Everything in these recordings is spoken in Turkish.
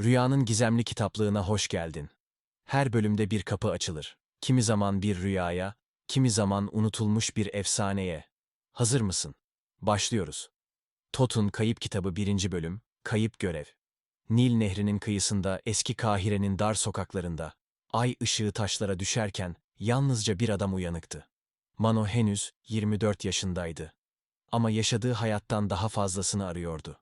Rüyanın gizemli kitaplığına hoş geldin. Her bölümde bir kapı açılır. Kimi zaman bir rüyaya, kimi zaman unutulmuş bir efsaneye. Hazır mısın? Başlıyoruz. Tot'un Kayıp Kitabı 1. Bölüm, Kayıp Görev. Nil Nehri'nin kıyısında eski Kahire'nin dar sokaklarında, ay ışığı taşlara düşerken yalnızca bir adam uyanıktı. Mano henüz 24 yaşındaydı. Ama yaşadığı hayattan daha fazlasını arıyordu.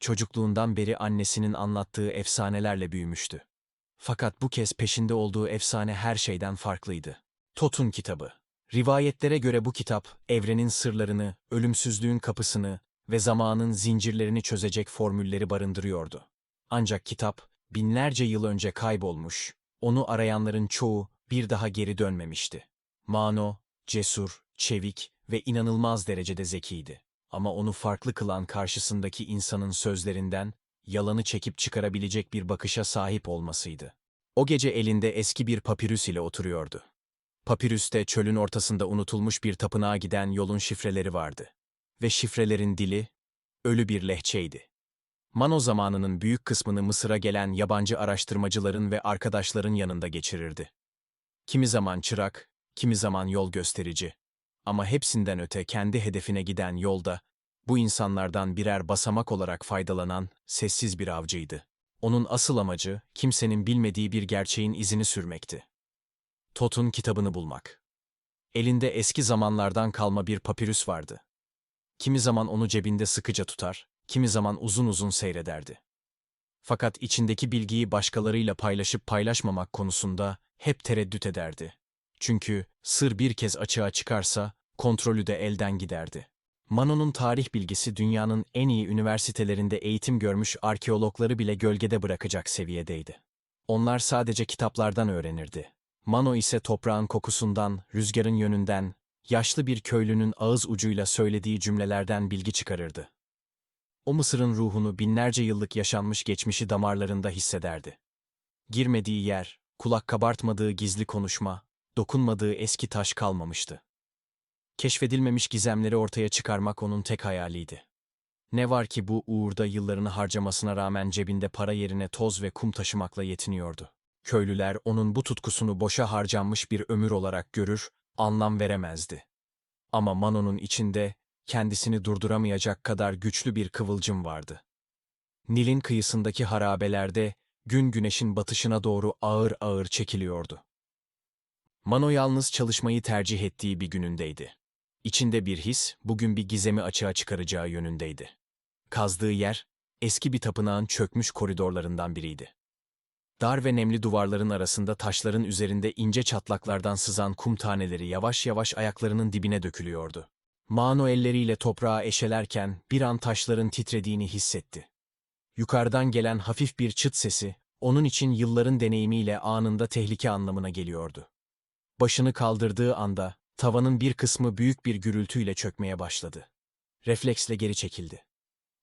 Çocukluğundan beri annesinin anlattığı efsanelerle büyümüştü. Fakat bu kez peşinde olduğu efsane her şeyden farklıydı. Tot'un kitabı. Rivayetlere göre bu kitap, evrenin sırlarını, ölümsüzlüğün kapısını ve zamanın zincirlerini çözecek formülleri barındırıyordu. Ancak kitap, binlerce yıl önce kaybolmuş, onu arayanların çoğu bir daha geri dönmemişti. Mano, cesur, çevik ve inanılmaz derecede zekiydi. Ama onu farklı kılan karşısındaki insanın sözlerinden, yalanı çekip çıkarabilecek bir bakışa sahip olmasıydı. O gece elinde eski bir papirüs ile oturuyordu. Papirüste çölün ortasında unutulmuş bir tapınağa giden yolun şifreleri vardı. Ve şifrelerin dili, ölü bir lehçeydi. Mano zamanının büyük kısmını Mısır'a gelen yabancı araştırmacıların ve arkadaşların yanında geçirirdi. Kimi zaman çırak, kimi zaman yol gösterici. Ama hepsinden öte kendi hedefine giden yolda, bu insanlardan birer basamak olarak faydalanan sessiz bir avcıydı. Onun asıl amacı, kimsenin bilmediği bir gerçeğin izini sürmekti. Tot'un kitabını bulmak. Elinde eski zamanlardan kalma bir papirüs vardı. Kimi zaman onu cebinde sıkıca tutar, kimi zaman uzun uzun seyrederdi. Fakat içindeki bilgiyi başkalarıyla paylaşıp paylaşmamak konusunda hep tereddüt ederdi. Çünkü sır bir kez açığa çıkarsa kontrolü de elden giderdi. Mano'nun tarih bilgisi dünyanın en iyi üniversitelerinde eğitim görmüş arkeologları bile gölgede bırakacak seviyedeydi. Onlar sadece kitaplardan öğrenirdi. Mano ise toprağın kokusundan, rüzgarın yönünden, yaşlı bir köylünün ağız ucuyla söylediği cümlelerden bilgi çıkarırdı. O Mısır'ın ruhunu binlerce yıllık yaşanmış geçmişi damarlarında hissederdi. Girmediği yer, kulak kabartmadığı gizli konuşma, dokunmadığı eski taş kalmamıştı. Keşfedilmemiş gizemleri ortaya çıkarmak onun tek hayaliydi. Ne var ki bu uğurda yıllarını harcamasına rağmen cebinde para yerine toz ve kum taşımakla yetiniyordu. Köylüler onun bu tutkusunu boşa harcanmış bir ömür olarak görür, anlam veremezdi. Ama Mano'nun içinde kendisini durduramayacak kadar güçlü bir kıvılcım vardı. Nil'in kıyısındaki harabelerde gün güneşin batışına doğru ağır ağır çekiliyordu. Mano yalnız çalışmayı tercih ettiği bir günündeydi. İçinde bir his, bugün bir gizemi açığa çıkaracağı yönündeydi. Kazdığı yer, eski bir tapınağın çökmüş koridorlarından biriydi. Dar ve nemli duvarların arasında taşların üzerinde ince çatlaklardan sızan kum taneleri yavaş yavaş ayaklarının dibine dökülüyordu. Mano elleriyle toprağı eşelerken bir an taşların titrediğini hissetti. Yukarıdan gelen hafif bir çıt sesi, onun için yılların deneyimiyle anında tehlike anlamına geliyordu. Başını kaldırdığı anda, tavanın bir kısmı büyük bir gürültüyle çökmeye başladı. Refleksle geri çekildi.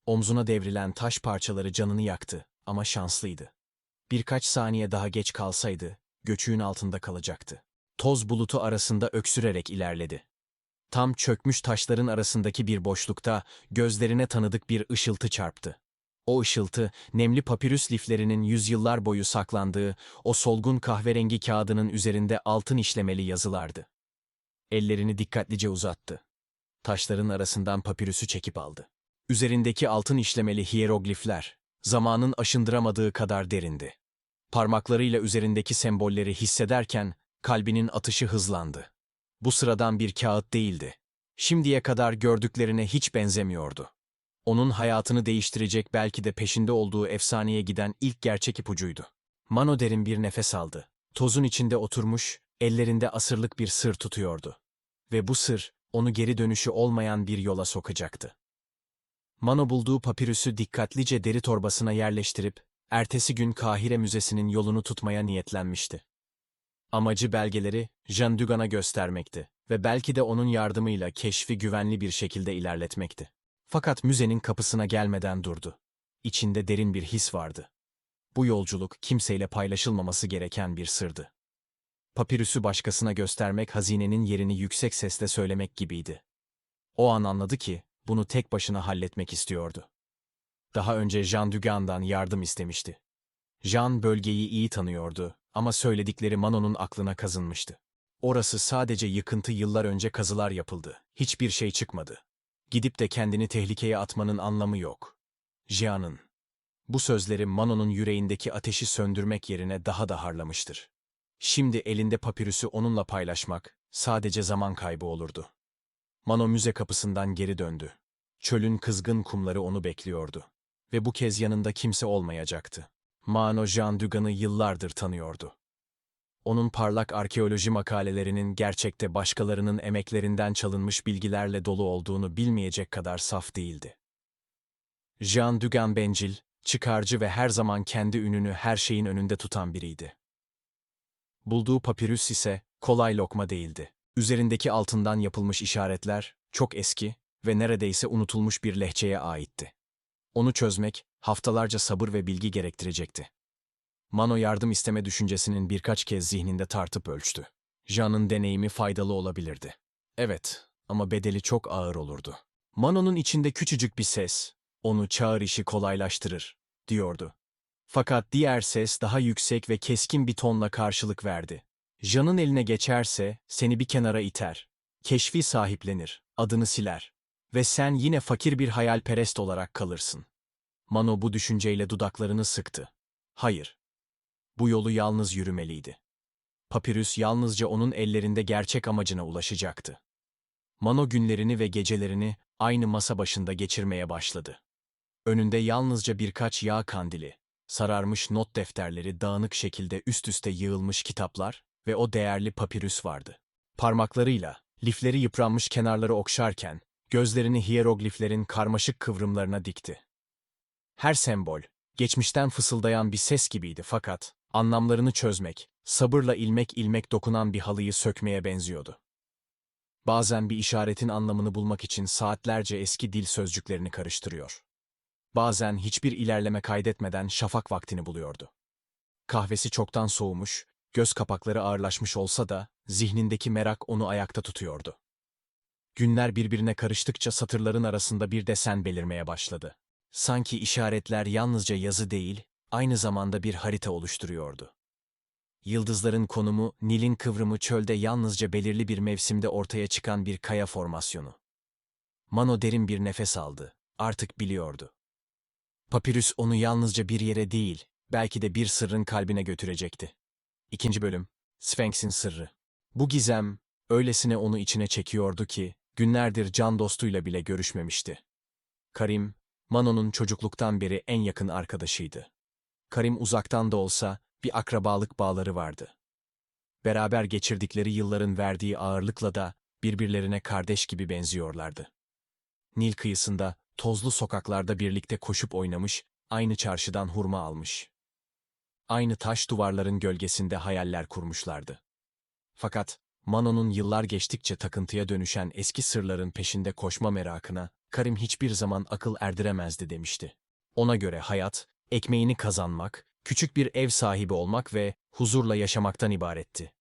Omzuna devrilen taş parçaları canını yaktı ama şanslıydı. Birkaç saniye daha geç kalsaydı, göçüğün altında kalacaktı. Toz bulutu arasında öksürerek ilerledi. Tam çökmüş taşların arasındaki bir boşlukta gözlerine tanıdık bir ışıltı çarptı. O ışıltı, nemli papirüs liflerinin yüzyıllar boyu saklandığı o solgun kahverengi kağıdının üzerinde altın işlemeli yazılardı. Ellerini dikkatlice uzattı. Taşların arasından papirüsü çekip aldı. Üzerindeki altın işlemeli hieroglifler, zamanın aşındıramadığı kadar derindi. Parmaklarıyla üzerindeki sembolleri hissederken kalbinin atışı hızlandı. Bu sıradan bir kağıt değildi. Şimdiye kadar gördüklerine hiç benzemiyordu. Onun hayatını değiştirecek belki de peşinde olduğu efsaneye giden ilk gerçek ipucuydu. Mano derin bir nefes aldı. Tozun içinde oturmuş, ellerinde asırlık bir sır tutuyordu. Ve bu sır, onu geri dönüşü olmayan bir yola sokacaktı. Mano bulduğu papirüsü dikkatlice deri torbasına yerleştirip, ertesi gün Kahire Müzesi'nin yolunu tutmaya niyetlenmişti. Amacı belgeleri Jean Dugan'a göstermekti ve belki de onun yardımıyla keşfi güvenli bir şekilde ilerletmekti. Fakat müzenin kapısına gelmeden durdu. İçinde derin bir his vardı. Bu yolculuk kimseyle paylaşılmaması gereken bir sırdı. Papirüsü başkasına göstermek hazinenin yerini yüksek sesle söylemek gibiydi. O an anladı ki bunu tek başına halletmek istiyordu. Daha önce Jean Dugan'dan yardım istemişti. Jean bölgeyi iyi tanıyordu ama söyledikleri Manon'un aklına kazınmıştı. Orası sadece yıkıntı yıllar önce kazılar yapıldı. Hiçbir şey çıkmadı. Gidip de kendini tehlikeye atmanın anlamı yok. Jean'ın. Bu sözleri Manon'un yüreğindeki ateşi söndürmek yerine daha da harlamıştır. Şimdi elinde papirüsü onunla paylaşmak sadece zaman kaybı olurdu. Mano müze kapısından geri döndü. Çölün kızgın kumları onu bekliyordu. Ve bu kez yanında kimse olmayacaktı. Mano Jean Dugan'ı yıllardır tanıyordu. Onun parlak arkeoloji makalelerinin gerçekte başkalarının emeklerinden çalınmış bilgilerle dolu olduğunu bilmeyecek kadar saf değildi. Jean Dugan bencil, çıkarcı ve her zaman kendi ününü her şeyin önünde tutan biriydi. Bulduğu papirüs ise kolay lokma değildi. Üzerindeki altından yapılmış işaretler çok eski ve neredeyse unutulmuş bir lehçeye aitti. Onu çözmek haftalarca sabır ve bilgi gerektirecekti. Mano yardım isteme düşüncesinin birkaç kez zihninde tartıp ölçtü. Jean'ın deneyimi faydalı olabilirdi. Evet, ama bedeli çok ağır olurdu. Mano'nun içinde küçücük bir ses, onu çağır işi kolaylaştırır, diyordu. Fakat diğer ses daha yüksek ve keskin bir tonla karşılık verdi. Jean'ın eline geçerse seni bir kenara iter. Keşfi sahiplenir, adını siler. Ve sen yine fakir bir hayalperest olarak kalırsın. Mano bu düşünceyle dudaklarını sıktı. Hayır. Bu yolu yalnız yürümeliydi. Papirüs yalnızca onun ellerinde gerçek amacına ulaşacaktı. Mano günlerini ve gecelerini aynı masa başında geçirmeye başladı. Önünde yalnızca birkaç yağ kandili, sararmış not defterleri dağınık şekilde üst üste yığılmış kitaplar ve o değerli papirüs vardı. Parmaklarıyla, lifleri yıpranmış kenarları okşarken, gözlerini hierogliflerin karmaşık kıvrımlarına dikti. Her sembol, geçmişten fısıldayan bir ses gibiydi fakat, anlamlarını çözmek, sabırla ilmek ilmek dokunan bir halıyı sökmeye benziyordu. Bazen bir işaretin anlamını bulmak için saatlerce eski dil sözcüklerini karıştırıyor. Bazen hiçbir ilerleme kaydetmeden şafak vaktini buluyordu. Kahvesi çoktan soğumuş, göz kapakları ağırlaşmış olsa da zihnindeki merak onu ayakta tutuyordu. Günler birbirine karıştıkça satırların arasında bir desen belirmeye başladı. Sanki işaretler yalnızca yazı değil, aynı zamanda bir harita oluşturuyordu. Yıldızların konumu, Nil'in kıvrımı çölde yalnızca belirli bir mevsimde ortaya çıkan bir kaya formasyonu. Mano derin bir nefes aldı. Artık biliyordu. Papirüs onu yalnızca bir yere değil, belki de bir sırrın kalbine götürecekti. İkinci bölüm, Sphinx'in sırrı. Bu gizem, öylesine onu içine çekiyordu ki, günlerdir can dostuyla bile görüşmemişti. Karim, Mano'nun çocukluktan beri en yakın arkadaşıydı. Karim uzaktan da olsa bir akrabalık bağları vardı. Beraber geçirdikleri yılların verdiği ağırlıkla da birbirlerine kardeş gibi benziyorlardı. Nil kıyısında, tozlu sokaklarda birlikte koşup oynamış, aynı çarşıdan hurma almış. Aynı taş duvarların gölgesinde hayaller kurmuşlardı. Fakat Mano'nun yıllar geçtikçe takıntıya dönüşen eski sırların peşinde koşma merakına Karim hiçbir zaman akıl erdiremezdi demişti. Ona göre hayat, ekmeğini kazanmak, küçük bir ev sahibi olmak ve huzurla yaşamaktan ibaretti.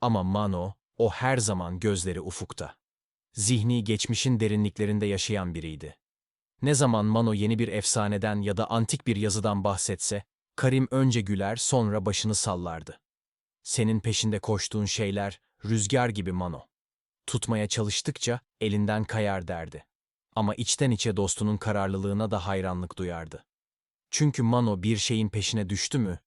Ama Mano, o her zaman gözleri ufukta. Zihni geçmişin derinliklerinde yaşayan biriydi. Ne zaman Mano yeni bir efsaneden ya da antik bir yazıdan bahsetse, Karim önce güler sonra başını sallardı. Senin peşinde koştuğun şeyler rüzgar gibi Mano. Tutmaya çalıştıkça elinden kayar derdi. Ama içten içe dostunun kararlılığına da hayranlık duyardı. Çünkü Mano bir şeyin peşine düştü mü,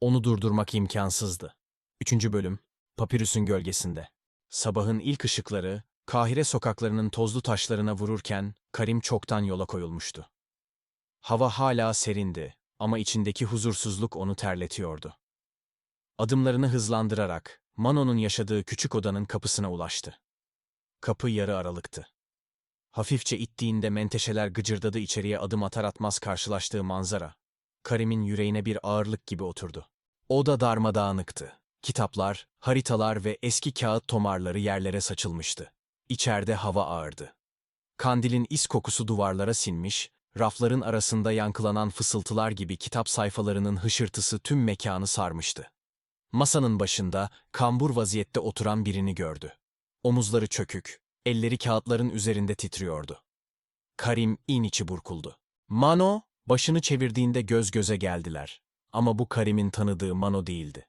onu durdurmak imkansızdı. Üçüncü bölüm, Papirüs'ün gölgesinde. Sabahın ilk ışıkları, Kahire sokaklarının tozlu taşlarına vururken Karim çoktan yola koyulmuştu. Hava hala serindi ama içindeki huzursuzluk onu terletiyordu. Adımlarını hızlandırarak Mano'nun yaşadığı küçük odanın kapısına ulaştı. Kapı yarı aralıktı. Hafifçe ittiğinde menteşeler gıcırdadı içeriye adım atar atmaz karşılaştığı manzara. Karim'in yüreğine bir ağırlık gibi oturdu. Oda darmadağınıktı. Kitaplar, haritalar ve eski kağıt tomarları yerlere saçılmıştı. İçeride hava ağırdı. Kandilin is kokusu duvarlara sinmiş, rafların arasında yankılanan fısıltılar gibi kitap sayfalarının hışırtısı tüm mekanı sarmıştı. Masanın başında kambur vaziyette oturan birini gördü. Omuzları çökük, elleri kağıtların üzerinde titriyordu. Karim in içi burkuldu. Mano, başını çevirdiğinde göz göze geldiler. Ama bu Karim'in tanıdığı Mano değildi.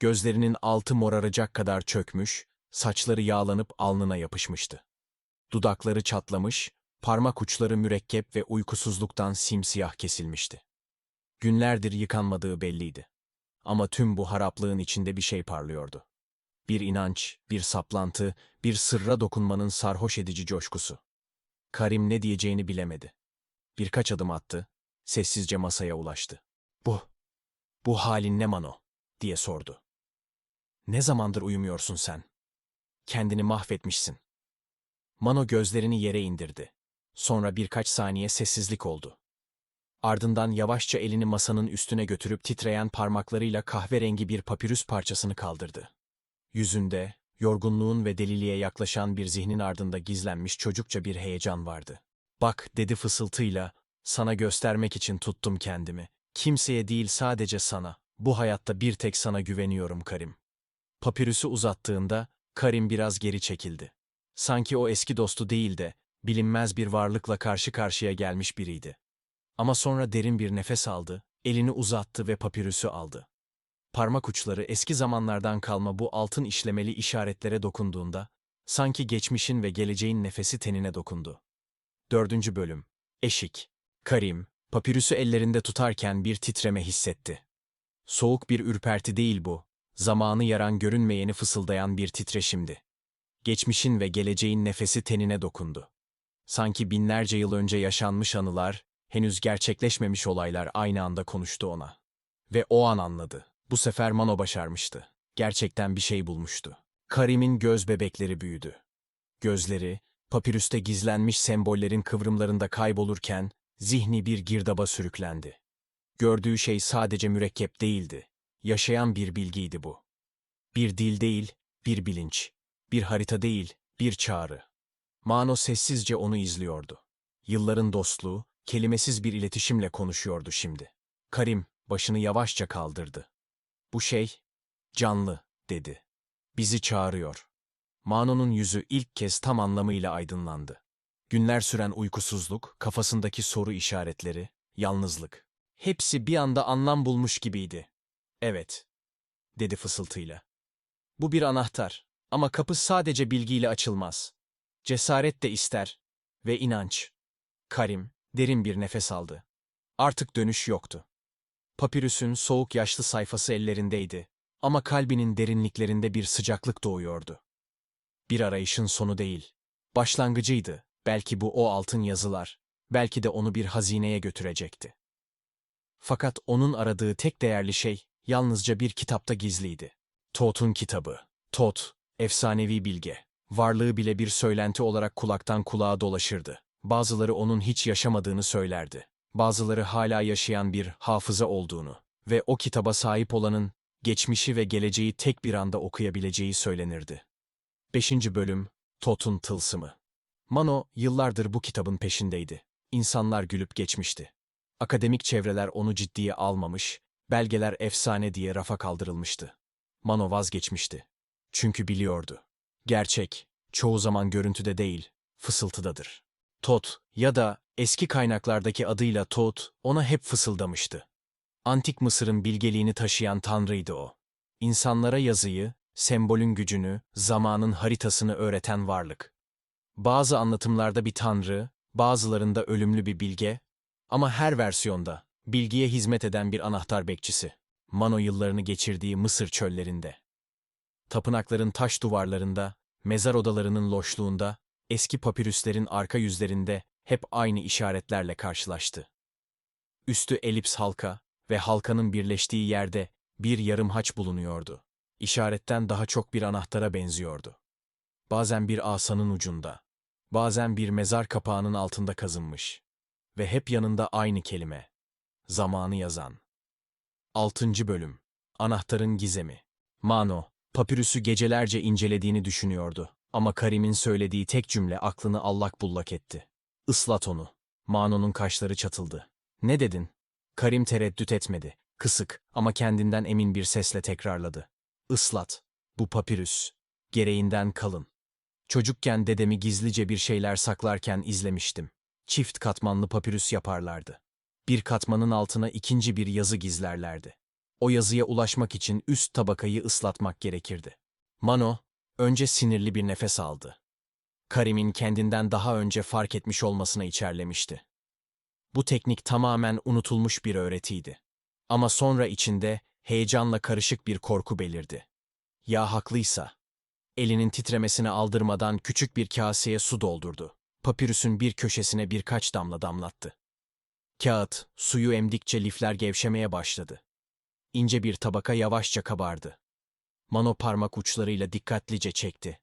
Gözlerinin altı moraracak kadar çökmüş, saçları yağlanıp alnına yapışmıştı. Dudakları çatlamış, parmak uçları mürekkep ve uykusuzluktan simsiyah kesilmişti. Günlerdir yıkanmadığı belliydi. Ama tüm bu haraplığın içinde bir şey parlıyordu. Bir inanç, bir saplantı, bir sırra dokunmanın sarhoş edici coşkusu. Karim ne diyeceğini bilemedi. Birkaç adım attı, sessizce masaya ulaştı. Bu, bu halin ne Mano? diye sordu. Ne zamandır uyumuyorsun sen? Kendini mahvetmişsin. Mano gözlerini yere indirdi. Sonra birkaç saniye sessizlik oldu. Ardından yavaşça elini masanın üstüne götürüp titreyen parmaklarıyla kahverengi bir papirüs parçasını kaldırdı. Yüzünde, yorgunluğun ve deliliğe yaklaşan bir zihnin ardında gizlenmiş çocukça bir heyecan vardı. Bak, dedi fısıltıyla, sana göstermek için tuttum kendimi. Kimseye değil sadece sana. Bu hayatta bir tek sana güveniyorum Karim. Papirüsü uzattığında, Karim biraz geri çekildi. Sanki o eski dostu değil de, bilinmez bir varlıkla karşı karşıya gelmiş biriydi. Ama sonra derin bir nefes aldı, elini uzattı ve papirüsü aldı. Parmak uçları eski zamanlardan kalma bu altın işlemeli işaretlere dokunduğunda, sanki geçmişin ve geleceğin nefesi tenine dokundu. Dördüncü bölüm. Eşik. Karim, papirüsü ellerinde tutarken bir titreme hissetti. Soğuk bir ürperti değil bu, zamanı yaran görünmeyeni fısıldayan bir titreşimdi. Geçmişin ve geleceğin nefesi tenine dokundu. Sanki binlerce yıl önce yaşanmış anılar, henüz gerçekleşmemiş olaylar aynı anda konuştu ona. Ve o an anladı. Bu sefer Mano başarmıştı. Gerçekten bir şey bulmuştu. Karim'in göz bebekleri büyüdü. Gözleri, papirüste gizlenmiş sembollerin kıvrımlarında kaybolurken, zihni bir girdaba sürüklendi. Gördüğü şey sadece mürekkep değildi. Yaşayan bir bilgiydi bu. Bir dil değil, bir bilinç. Bir harita değil, bir çağrı. Mano sessizce onu izliyordu. Yılların dostluğu, kelimesiz bir iletişimle konuşuyordu şimdi. Karim, başını yavaşça kaldırdı. Bu şey, canlı, dedi. Bizi çağırıyor. Mano'nun yüzü ilk kez tam anlamıyla aydınlandı. Günler süren uykusuzluk, kafasındaki soru işaretleri, yalnızlık. Hepsi bir anda anlam bulmuş gibiydi. Evet, dedi fısıltıyla. Bu bir anahtar ama kapı sadece bilgiyle açılmaz. Cesaret de ister ve inanç. Karim derin bir nefes aldı. Artık dönüş yoktu. Papirüsün soğuk yaşlı sayfası ellerindeydi ama kalbinin derinliklerinde bir sıcaklık doğuyordu. Bir arayışın sonu değil, başlangıcıydı. Belki bu o altın yazılar, belki de onu bir hazineye götürecekti. Fakat onun aradığı tek değerli şey yalnızca bir kitapta gizliydi. Tot'un kitabı. Tot, efsanevi bilge. Varlığı bile bir söylenti olarak kulaktan kulağa dolaşırdı. Bazıları onun hiç yaşamadığını söylerdi. Bazıları hala yaşayan bir hafıza olduğunu ve o kitaba sahip olanın geçmişi ve geleceği tek bir anda okuyabileceği söylenirdi. 5. Bölüm Tot'un Tılsımı Mano yıllardır bu kitabın peşindeydi. İnsanlar gülüp geçmişti. Akademik çevreler onu ciddiye almamış, belgeler efsane diye rafa kaldırılmıştı. Mano vazgeçmişti. Çünkü biliyordu. Gerçek, çoğu zaman görüntüde değil, fısıltıdadır. Tot ya da eski kaynaklardaki adıyla Tot ona hep fısıldamıştı. Antik Mısır'ın bilgeliğini taşıyan tanrıydı o. İnsanlara yazıyı, sembolün gücünü, zamanın haritasını öğreten varlık. Bazı anlatımlarda bir tanrı, bazılarında ölümlü bir bilge ama her versiyonda bilgiye hizmet eden bir anahtar bekçisi. Mano yıllarını geçirdiği Mısır çöllerinde. Tapınakların taş duvarlarında, mezar odalarının loşluğunda, eski papirüslerin arka yüzlerinde hep aynı işaretlerle karşılaştı. Üstü elips halka ve halkanın birleştiği yerde bir yarım haç bulunuyordu. İşaretten daha çok bir anahtara benziyordu. Bazen bir asanın ucunda, bazen bir mezar kapağının altında kazınmış ve hep yanında aynı kelime, zamanı yazan. 6. Bölüm Anahtarın Gizemi Mano, papirüsü gecelerce incelediğini düşünüyordu ama Karim'in söylediği tek cümle aklını allak bullak etti. Islat onu. Mano'nun kaşları çatıldı. Ne dedin? Karim tereddüt etmedi. Kısık ama kendinden emin bir sesle tekrarladı. Islat. Bu papirüs. Gereğinden kalın. Çocukken dedemi gizlice bir şeyler saklarken izlemiştim. Çift katmanlı papirüs yaparlardı. Bir katmanın altına ikinci bir yazı gizlerlerdi. O yazıya ulaşmak için üst tabakayı ıslatmak gerekirdi. Mano, önce sinirli bir nefes aldı. Karim'in kendinden daha önce fark etmiş olmasına içerlemişti. Bu teknik tamamen unutulmuş bir öğretiydi. Ama sonra içinde heyecanla karışık bir korku belirdi. Ya haklıysa? Elinin titremesine aldırmadan küçük bir kaseye su doldurdu. Papirüsün bir köşesine birkaç damla damlattı. Kağıt, suyu emdikçe lifler gevşemeye başladı. İnce bir tabaka yavaşça kabardı. Mano parmak uçlarıyla dikkatlice çekti.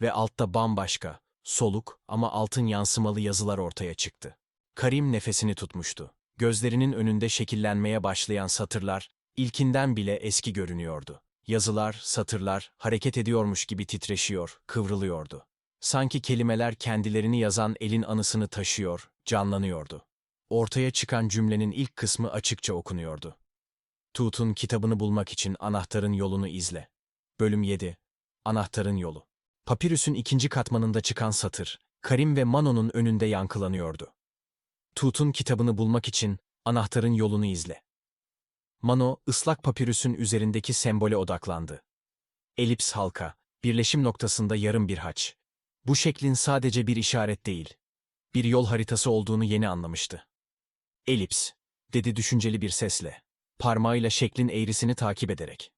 Ve altta bambaşka, soluk ama altın yansımalı yazılar ortaya çıktı. Karim nefesini tutmuştu. Gözlerinin önünde şekillenmeye başlayan satırlar, ilkinden bile eski görünüyordu. Yazılar, satırlar hareket ediyormuş gibi titreşiyor, kıvrılıyordu. Sanki kelimeler kendilerini yazan elin anısını taşıyor, canlanıyordu. Ortaya çıkan cümlenin ilk kısmı açıkça okunuyordu. Tut'un kitabını bulmak için anahtarın yolunu izle. Bölüm 7. Anahtarın yolu. Papirüsün ikinci katmanında çıkan satır, Karim ve Mano'nun önünde yankılanıyordu. Tut'un kitabını bulmak için anahtarın yolunu izle. Mano, ıslak papirüsün üzerindeki sembole odaklandı. Elips halka, birleşim noktasında yarım bir haç. Bu şeklin sadece bir işaret değil, bir yol haritası olduğunu yeni anlamıştı. Elips, dedi düşünceli bir sesle, parmağıyla şeklin eğrisini takip ederek.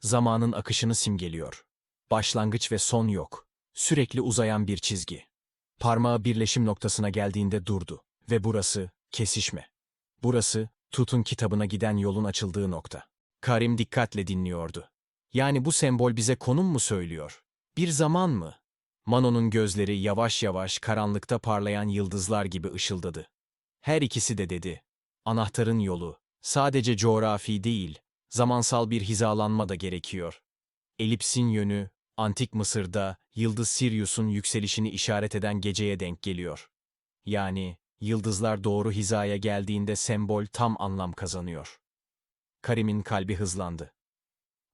Zamanın akışını simgeliyor. Başlangıç ve son yok. Sürekli uzayan bir çizgi. Parmağı birleşim noktasına geldiğinde durdu. Ve burası, kesişme. Burası, Tut'un kitabına giden yolun açıldığı nokta. Karim dikkatle dinliyordu. Yani bu sembol bize konum mu söylüyor? Bir zaman mı? Mano'nun gözleri yavaş yavaş karanlıkta parlayan yıldızlar gibi ışıldadı. Her ikisi de dedi. Anahtarın yolu, sadece coğrafi değil, zamansal bir hizalanma da gerekiyor. Elipsin yönü, Antik Mısır'da yıldız Sirius'un yükselişini işaret eden geceye denk geliyor. Yani yıldızlar doğru hizaya geldiğinde sembol tam anlam kazanıyor. Karim'in kalbi hızlandı.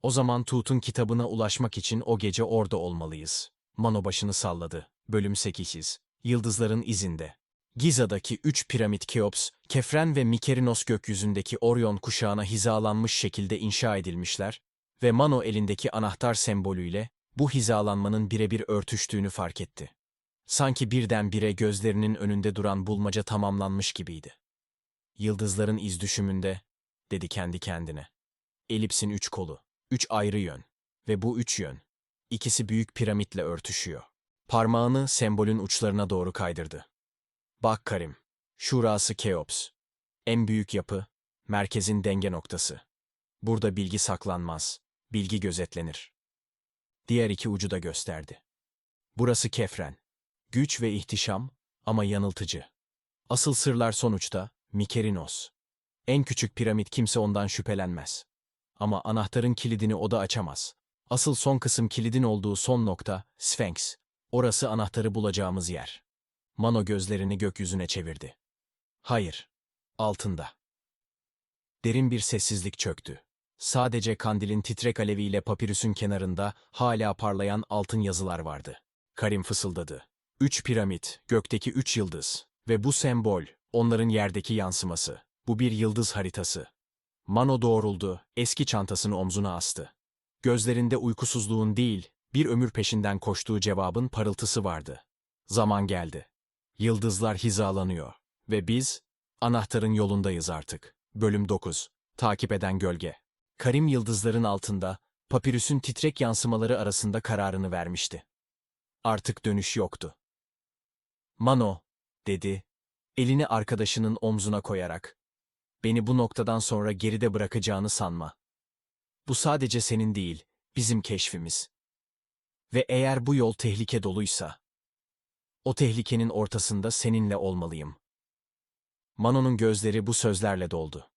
O zaman Tut'un kitabına ulaşmak için o gece orada olmalıyız. Mano başını salladı. Bölüm 8. Yıldızların izinde. Giza'daki üç piramit Keops, Kefren ve Mikerinos gökyüzündeki Orion kuşağına hizalanmış şekilde inşa edilmişler ve Mano elindeki anahtar sembolüyle bu hizalanmanın birebir örtüştüğünü fark etti. Sanki birdenbire gözlerinin önünde duran bulmaca tamamlanmış gibiydi. Yıldızların iz düşümünde, dedi kendi kendine. Elipsin üç kolu, üç ayrı yön ve bu üç yön, ikisi büyük piramitle örtüşüyor. Parmağını sembolün uçlarına doğru kaydırdı. Bak Karim, şurası Keops. En büyük yapı, merkezin denge noktası. Burada bilgi saklanmaz, bilgi gözetlenir. Diğer iki ucu da gösterdi. Burası Kefren. Güç ve ihtişam ama yanıltıcı. Asıl sırlar sonuçta Mikerinos. En küçük piramit kimse ondan şüphelenmez. Ama anahtarın kilidini o da açamaz. Asıl son kısım kilidin olduğu son nokta, Sphinx. Orası anahtarı bulacağımız yer. Mano gözlerini gökyüzüne çevirdi. Hayır, altında. Derin bir sessizlik çöktü. Sadece kandilin titrek aleviyle papirüsün kenarında hala parlayan altın yazılar vardı. Karim fısıldadı. Üç piramit, gökteki üç yıldız ve bu sembol, onların yerdeki yansıması. Bu bir yıldız haritası. Mano doğruldu, eski çantasını omzuna astı. Gözlerinde uykusuzluğun değil, bir ömür peşinden koştuğu cevabın parıltısı vardı. Zaman geldi. Yıldızlar hizalanıyor ve biz anahtarın yolundayız artık. Bölüm 9. Takip eden gölge. Karim yıldızların altında, papirüsün titrek yansımaları arasında kararını vermişti. Artık dönüş yoktu. Mano, dedi, elini arkadaşının omzuna koyarak. Beni bu noktadan sonra geride bırakacağını sanma. Bu sadece senin değil, bizim keşfimiz. Ve eğer bu yol tehlike doluysa, o tehlikenin ortasında seninle olmalıyım. Mano'nun gözleri bu sözlerle doldu.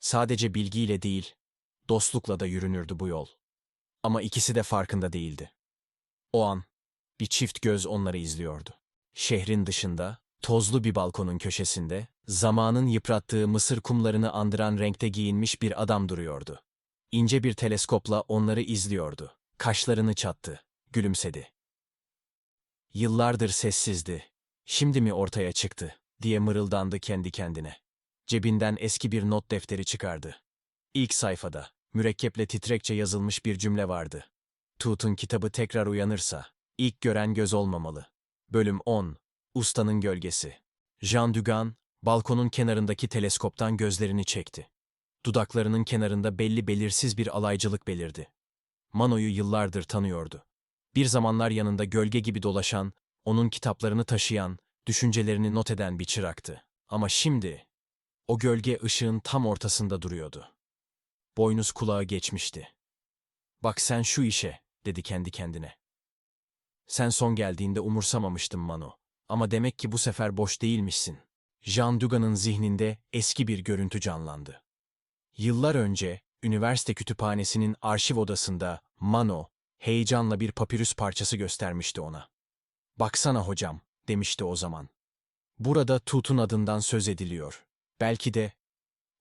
Sadece bilgiyle değil, dostlukla da yürünürdü bu yol. Ama ikisi de farkında değildi. O an, bir çift göz onları izliyordu. Şehrin dışında, tozlu bir balkonun köşesinde, zamanın yıprattığı mısır kumlarını andıran renkte giyinmiş bir adam duruyordu. İnce bir teleskopla onları izliyordu. Kaşlarını çattı, gülümsedi. Yıllardır sessizdi. Şimdi mi ortaya çıktı, diye mırıldandı kendi kendine. Cebinden eski bir not defteri çıkardı. İlk sayfada, mürekkeple titrekçe yazılmış bir cümle vardı. Tut'un kitabı tekrar uyanırsa, ilk gören göz olmamalı. Bölüm 10. Ustanın Gölgesi. Jean Dugan, balkonun kenarındaki teleskoptan gözlerini çekti. Dudaklarının kenarında belli belirsiz bir alaycılık belirdi. Mano'yu yıllardır tanıyordu. Bir zamanlar yanında gölge gibi dolaşan, onun kitaplarını taşıyan, düşüncelerini not eden bir çıraktı. Ama şimdi, o gölge ışığın tam ortasında duruyordu. Boynuz kulağı geçmişti. Bak sen şu işe, dedi kendi kendine. Sen son geldiğinde umursamamıştım Mano. Ama demek ki bu sefer boş değilmişsin. Jean Dugan'ın zihninde eski bir görüntü canlandı. Yıllar önce, üniversite kütüphanesinin arşiv odasında Mano, heyecanla bir papirüs parçası göstermişti ona. Baksana hocam, demişti o zaman. Burada Tut'un adından söz ediliyor. Belki de...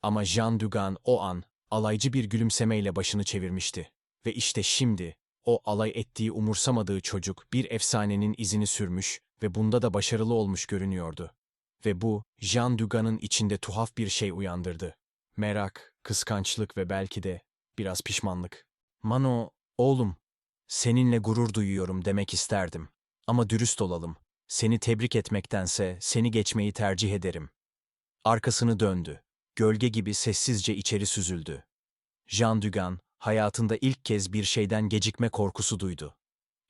Ama Jean Dugan o an alaycı bir gülümsemeyle başını çevirmişti. Ve işte şimdi o alay ettiği umursamadığı çocuk bir efsanenin izini sürmüş ve bunda da başarılı olmuş görünüyordu. Ve bu Jean Dugan'ın içinde tuhaf bir şey uyandırdı. Merak, kıskançlık ve belki de biraz pişmanlık. Mano, oğlum, seninle gurur duyuyorum demek isterdim. Ama dürüst olalım. Seni tebrik etmektense seni geçmeyi tercih ederim. Arkasını döndü. Gölge gibi sessizce içeri süzüldü. Jean Dugan, hayatında ilk kez bir şeyden gecikme korkusu duydu.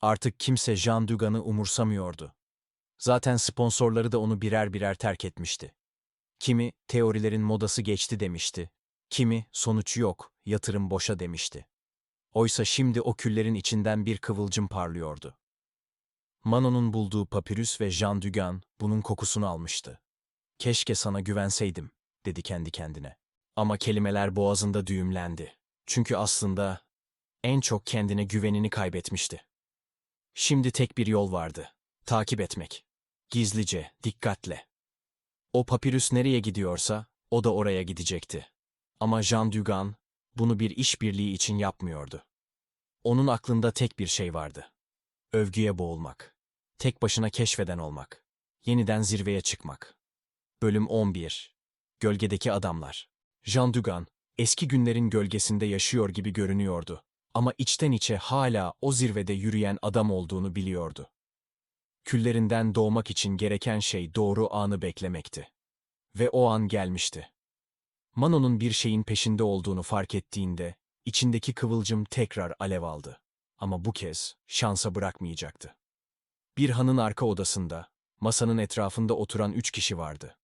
Artık kimse Jean Dugan'ı umursamıyordu. Zaten sponsorları da onu birer birer terk etmişti. Kimi teorilerin modası geçti demişti. Kimi sonuç yok, yatırım boşa demişti. Oysa şimdi o küllerin içinden bir kıvılcım parlıyordu. Manon'un bulduğu papirüs ve Jean Dugan bunun kokusunu almıştı. Keşke sana güvenseydim, dedi kendi kendine. Ama kelimeler boğazında düğümlendi. Çünkü aslında en çok kendine güvenini kaybetmişti. Şimdi tek bir yol vardı. Takip etmek. Gizlice, dikkatle. O papirüs nereye gidiyorsa, o da oraya gidecekti. Ama Jean Dugan bunu bir işbirliği için yapmıyordu. Onun aklında tek bir şey vardı. Övgüye boğulmak. Tek başına keşfeden olmak. Yeniden zirveye çıkmak. Bölüm 11 Gölgedeki Adamlar Jean Dugan, eski günlerin gölgesinde yaşıyor gibi görünüyordu. Ama içten içe hala o zirvede yürüyen adam olduğunu biliyordu. Küllerinden doğmak için gereken şey doğru anı beklemekti. Ve o an gelmişti. Mano'nun bir şeyin peşinde olduğunu fark ettiğinde, içindeki kıvılcım tekrar alev aldı. Ama bu kez şansa bırakmayacaktı. Bir hanın arka odasında, masanın etrafında oturan üç kişi vardı.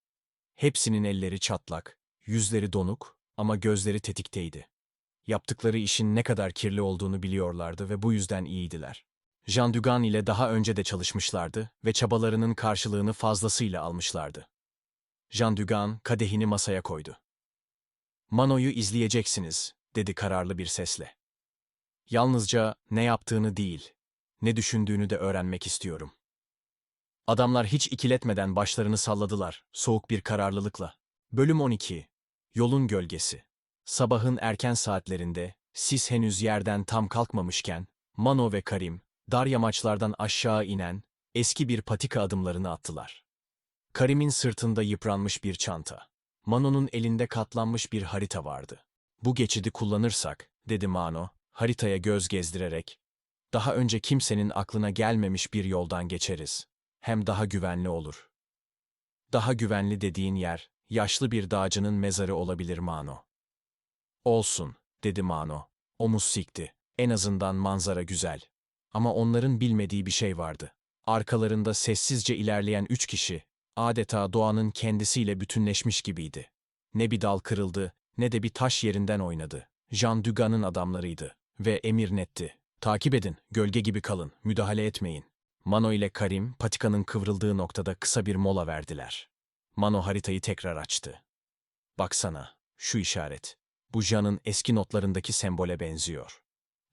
Hepsinin elleri çatlak, yüzleri donuk ama gözleri tetikteydi. Yaptıkları işin ne kadar kirli olduğunu biliyorlardı ve bu yüzden iyiydiler. Jean Dugan ile daha önce de çalışmışlardı ve çabalarının karşılığını fazlasıyla almışlardı. Jean Dugan kadehini masaya koydu. Mano'yu izleyeceksiniz, dedi kararlı bir sesle. Yalnızca ne yaptığını değil, ne düşündüğünü de öğrenmek istiyorum. Adamlar hiç ikiletmeden başlarını salladılar, soğuk bir kararlılıkla. Bölüm 12 Yolun Gölgesi Sabahın erken saatlerinde, sis henüz yerden tam kalkmamışken, Mano ve Karim, dar yamaçlardan aşağı inen, eski bir patika adımlarını attılar. Karim'in sırtında yıpranmış bir çanta. Mano'nun elinde katlanmış bir harita vardı. Bu geçidi kullanırsak, dedi Mano, haritaya göz gezdirerek, daha önce kimsenin aklına gelmemiş bir yoldan geçeriz. Hem daha güvenli olur. Daha güvenli dediğin yer, yaşlı bir dağcının mezarı olabilir Mano. Olsun, dedi Mano. Omuz sikti. En azından manzara güzel. Ama onların bilmediği bir şey vardı. Arkalarında sessizce ilerleyen üç kişi, adeta doğanın kendisiyle bütünleşmiş gibiydi. Ne bir dal kırıldı, ne de bir taş yerinden oynadı. Jean Dugan'ın adamlarıydı. Ve emir netti. Takip edin, gölge gibi kalın, müdahale etmeyin. Mano ile Karim, patikanın kıvrıldığı noktada kısa bir mola verdiler. Mano haritayı tekrar açtı. Baksana, şu işaret. Bu Jean'ın eski notlarındaki sembole benziyor.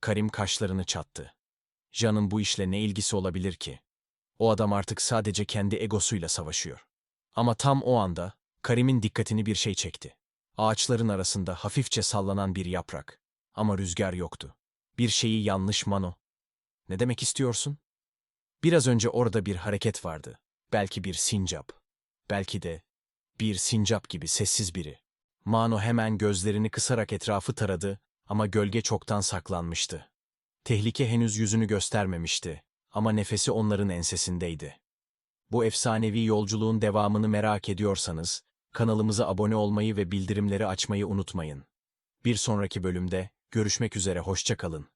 Karim kaşlarını çattı. Jean'ın bu işle ne ilgisi olabilir ki? O adam artık sadece kendi egosuyla savaşıyor. Ama tam o anda Karim'in dikkatini bir şey çekti. Ağaçların arasında hafifçe sallanan bir yaprak. Ama rüzgar yoktu. Bir şeyi yanlış Mano. Ne demek istiyorsun? Biraz önce orada bir hareket vardı. Belki bir sincap. Belki de Bir sincap gibi sessiz biri. Mano hemen gözlerini kısarak etrafı taradı ama gölge çoktan saklanmıştı. Tehlike henüz yüzünü göstermemişti ama nefesi onların ensesindeydi. Bu efsanevi yolculuğun devamını merak ediyorsanız, kanalımıza abone olmayı ve bildirimleri açmayı unutmayın. Bir sonraki bölümde görüşmek üzere hoşça kalın.